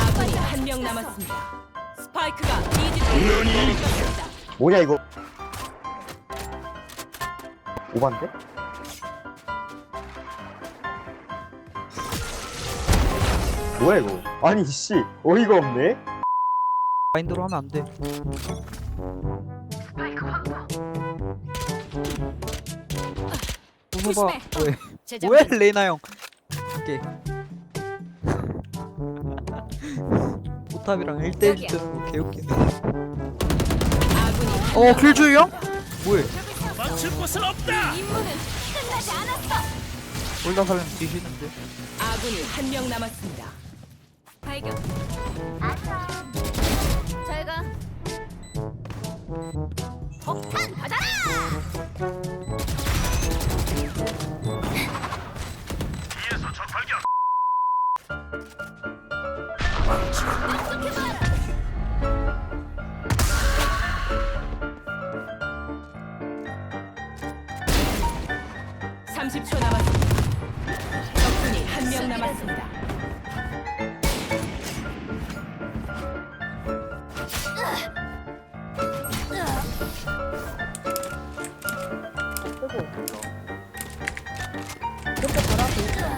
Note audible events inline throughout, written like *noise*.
아군이 한 명 남았습니다. 스파이크가 B 지점에 떨어졌습니다. 뭐냐 이거 오반데? 뭐야 이거 아니 씨 어이가 없네 마인드로 하면 안 돼. 조심해. 봐봐. 왜? 제작 왜 레이나 형? 오케이. 포탑이랑 1대1 여기야. 뜨는 거 개웃기네. 어, 킬조이 형? 뭐해? 임무는 끝나지 않았어. 올다 살면 뒤지는데. 아군이 한 명 남았습니다. 발견. 잘 가. 폭탄 받아라. 삼십 초 남았습니다. 적군이 한 명 남았습니다.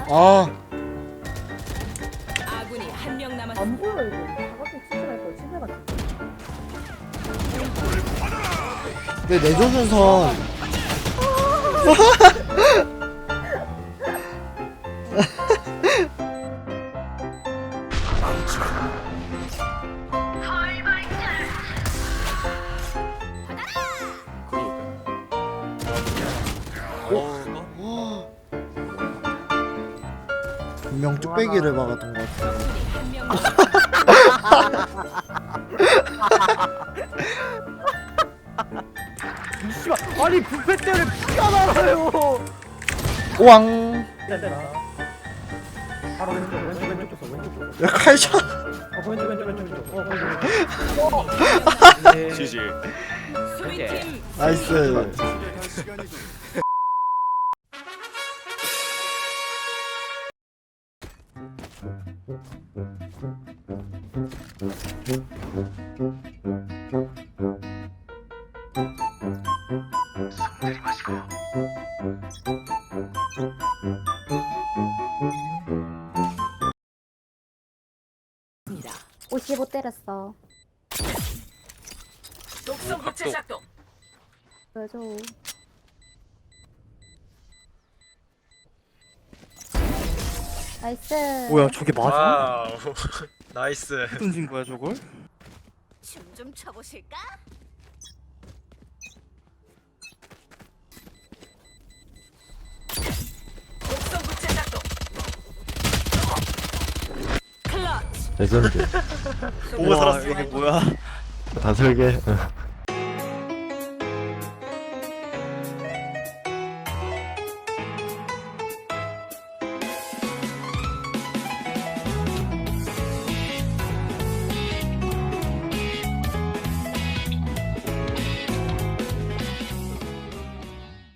아 아군이 한 명 남았습니다. 안 보여 이거 사각형 치즈가 있어 치즈가 내 내조준선 *laughs* *laughs* 분명 뚝배기를 막았던 것 같아 남았습니다. *laughs* 아니 뷔페 때문에 피가 오왕 내가 바로 왼쪽 왼쪽 왼쪽 쪽 왼쪽 쪽. 야 칼샷. 어, 왼쪽 왼쪽 왼쪽 왼쪽. 어 왼쪽 지지. 수비팀 나이스 55 때렸어. 독성 부채 작동. 보여줘 나이스 뭐야 저게 맞아? 와우. *laughs* 나이스. 던진 거야 저걸? 춤 좀 춰보실까? 작동. 클러치. 레전드 보고 살았어. 이게 뭐야? 다 설계